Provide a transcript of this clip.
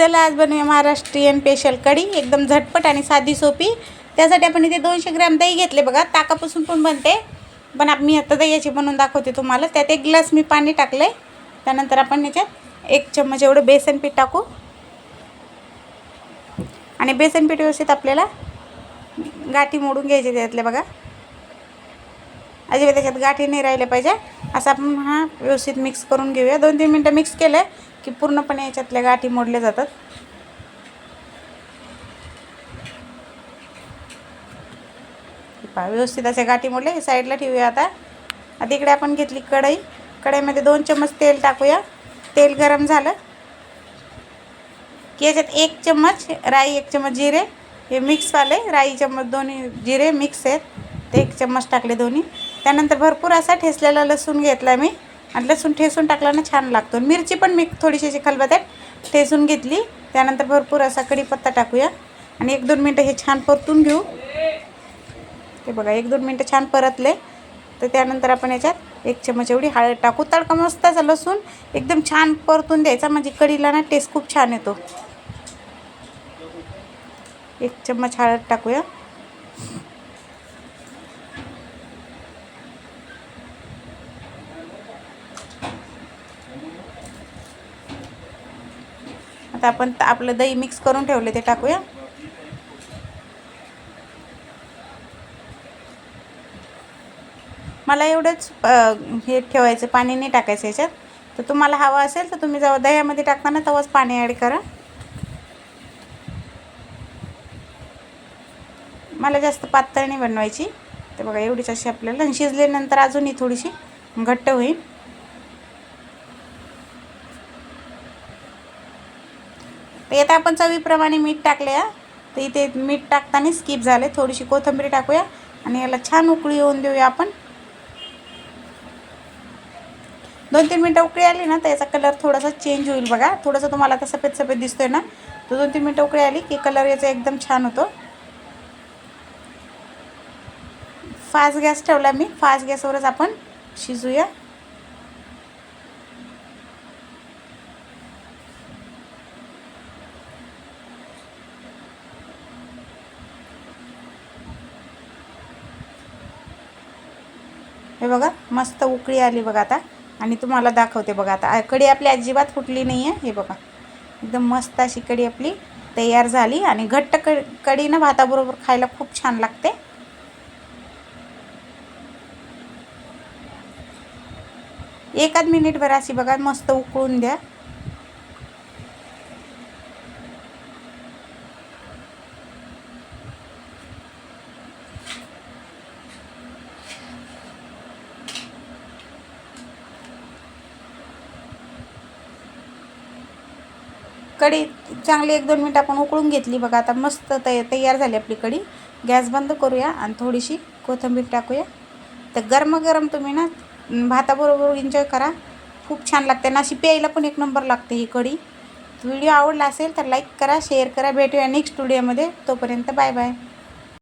चला आज बनवूया महाराष्ट्रीयन स्पेशल कढी एकदम झटपट आणि साधी सोपी. त्यासाठी आपण इथे दोनशे ग्रॅम दही घेतले बघा ताकापासून पण बनते. पण आप- मी आता दह्याची बनवून दाखवते तुम्हाला. त्यात एक ग्लास मी पाणी टाकलं आहे त्यानंतर आपण याच्यात एक चम्मच एवढं बेसन पीठ टाकू. आणि बेसन पीठ व्यवस्थित आपल्याला गाठी मोडून घ्यायचे त्यातले बघा. अजिबात त्याच्यात गाठी नाही राहिल्या पाहिजे. असं आपण हा व्यवस्थित मिक्स करून घेऊया. दोन तीन मिनटं मिक्स केलं की पूर्णपणे याच्यातल्या गाठी मोडल्या जातात. पहा व्यवस्थित असे गाठी मोडले हे साईडला ठेवूया आता. आता इकडे आपण घेतली कढई. कढईमध्ये दोन चम्मच तेल टाकूया. तेल गरम झालं. की याच्यात एक चम्मच राई एक चम्मच जिरे. हे मिक्स आले राई चम्मच दोन्ही जिरे मिक्स आहेत. ते एक चम्मच टाकले दोन्ही. त्यानंतर भरपूर असा ठेसलेला लसूण घेतला मी. आणि लसूण ठेसून टाकला ना छान लागतो. मिरची पण मी थोडीशी अशी खलबत्यात ठेसून घेतली. त्यानंतर भरपूर असा कढीपत्ता टाकूया. आणि एक दोन मिनटं हे छान परतून घेऊ. ते बघा एक दोन मिनटं छान परतले. तर त्यानंतर आपण याच्यात एक चम्मच एवढी हळद टाकू. तडका मस्त असा लसूण एकदम छान परतून द्यायचा. म्हणजे कढीला ना टेस्ट खूप छान येतो. एक चम्मच हळद टाकूया. आता आपण आपलं दही मिक्स करून ठेवले ते टाकूया. मला एवढंच हे ठेवायचं पाणी नाही टाकायचं याच्यात. तर तुम्हाला हवं असेल तर तुम्ही जेव्हा दह्यामध्ये टाकताना तेव्हाच पाणी ॲड करा. मला जास्त पातळ नाही बनवायची. तर बघा एवढीच अशी आपल्याला आणि शिजल्यानंतर अजूनही थोडीशी घट्ट होईल. तर येतं आपण चवीप्रमाणे मीठ टाकले या तर इथे मीठ टाकताना स्किप झाले. थोडीशी कोथिंबीर टाकूया आणि याला छान उकळी येऊन देऊया आपण. दोन तीन मिनटं उकळी आली ना तर याचा कलर थोडासा चेंज होईल बघा. थोडंसं तुम्हाला आता सफेद सफेद दिसतोय ना तर दोन तीन मिनटं उकळी आली की कलर याचा एकदम छान होतो. फास्ट गॅस ठेवला मी. फास्ट गॅसवरच आपण शिजूया. हे बघा मस्त उकळी आली बघा आता. आणि तुम्हाला दाखवते बघा आता. कढी आपली अजिबात फुटली नाही आहे हे बघा. एकदम मस्त अशी कढी आपली तयार झाली. आणि घट्ट क कढी ना भाताबरोबर खायला खूप छान लागते. एकाच मिनिटभर अशी बघा मस्त उकळून द्या. कढी चांगली एक दोन मिनटं आपण उकळून घेतली बघा. आता मस्त तय तयार झाली आपली कढी. गॅस बंद करूया आणि थोडीशी कोथिंबीर टाकूया. तर गरमागरम तुम्ही ना भाताबरोबर एन्जॉय करा. खूप छान लागते. ना अशी प्यायला पण एक नंबर लागते ही कढी. व्हिडिओ आवडला असेल तर लाईक करा शेअर करा. भेटूया नेक्स्ट व्हिडिओमध्ये तोपर्यंत बाय बाय